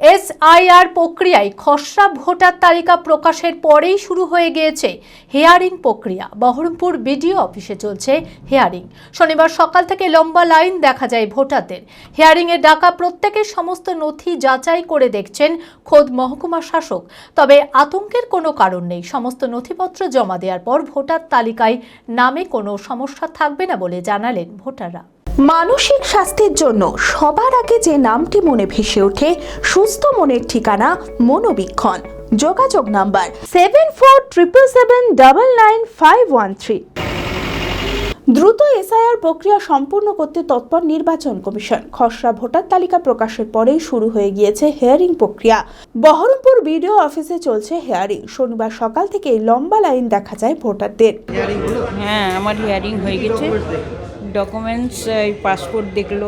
SIR প্রক্রিয়ায় খসড়া voter তালিকা প্রকাশের পরেই শুরু হয়ে গিয়েছে হেয়ারিং প্রক্রিয়া। বহরমপুর বিডিও অফিসে চলছে হেয়ারিং। শনিবার সকাল থেকে লম্বা লাইন দেখা যায় ভোটারদের। হেয়ারিংয়ে ডাকা প্রত্যেকের সমস্ত নথি যাচাই করে দেখছেন খোদ মহকুমা শাসক। তবে আতঙ্কের কোনো কারণ নেই। সমস্ত নথিপত্র জমা দেওয়ার পর ভোটার তালিকায় নামে কোনো সমস্যা থাকবে না বলে জানালেন ভোটাররা। মানসিক স্বাস্থ্যের জন্য সবার আগে যে নামটি মনে ভেসে ওঠে সুস্থ মনের ঠিকানা মনোবীক্ষণ। যোগাযোগ number seven four triple seven double nine five one three দ্রুত এসআইআর প্রক্রিয়া সম্পূর্ণ করতে তৎপর নির্বাচন কমিশন। খসড়া ভোটার তালিকা প্রকাশের পরেই শুরু হয়ে গিয়েছে হেয়ারিং প্রক্রিয়া। বহরমপুর বিডিও অফিসে চলছে হেয়ারিং। শনিবার সকাল থেকে লম্বা লাইন দেখা যায় ভোটারদের। হ্যাঁ আমার হিয়ারিং হয়ে গেছে। ডকুমেন্টস এই পাসপোর্ট দেখল,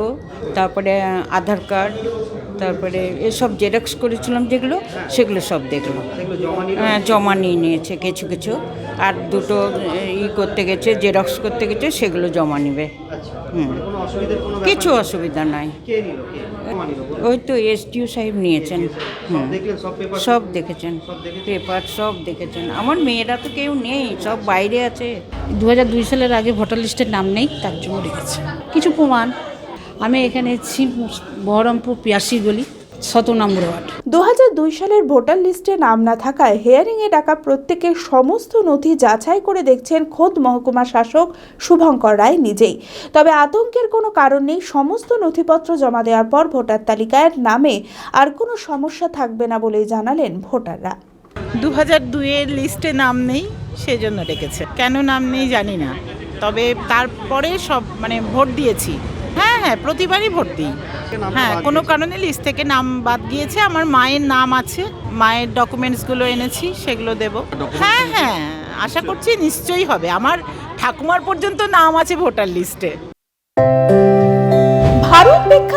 তারপরে আধার কার্ড তারপরে এসব জেরক্স করেছিলাম যেগুলো, সেগুলো সব দেখল। হ্যাঁ জমা নিয়ে নিয়েছে কিছু কিছু। আর দুটো ই করতে গেছে জেরক্স করতে গেছে, সেগুলো জমা নেবে। কিছু অসুবিধা নাই। ওই তো এসডিও সাহেব নিয়েছেন। সব দেখেছেন। পেপার সব দেখেছেন। আমার মেয়েরা তো কেউ নেই, সব বাইরে আছে। দু দুই সালের আগে ভোটার লিস্টের নাম নেই, তার জন্য রেখেছি কিছু প্রমাণ। আমি এখানে এসেছি, বহরমপুর পিয়াসি গলি। শত নম্বর ওয়ার্ড। দু হাজার দুই সালের ভোটার লিস্টে নাম না থাকায় হেয়ারিংয়ে ডাকা প্রত্যেকের সমস্ত নথি যাচাই করে দেখছেন খোদ মহকুমা শাসক শুভঙ্কর রায় নিজেই। তবে আতঙ্কের কোনো কারণ নেই সমস্ত নথিপত্র জমা দেওয়ার পর ভোটার তালিকায় নামে আর কোনো সমস্যা থাকবে না বলেই জানালেন ভোটাররা। দু হাজার দুইয়ের লিস্টে নাম নেই সেজন্য রেখেছে কেন নাম নেই জানি না। তবে তারপরে সব মানে ভোট দিয়েছি। হ্যাঁ প্রতিবারই ভর্তি। দিই হ্যাঁ কোনো কারণে লিস্ট থেকে নাম বাদ গিয়েছে। আমার মায়ের নাম আছে। মায়ের ডকুমেন্টসগুলো এনেছি সেগুলো দেব। হ্যাঁ হ্যাঁ আশা করছি নিশ্চয়ই হবে। আমার ঠাকুমার পর্যন্ত নাম আছে ভোটার লিস্টে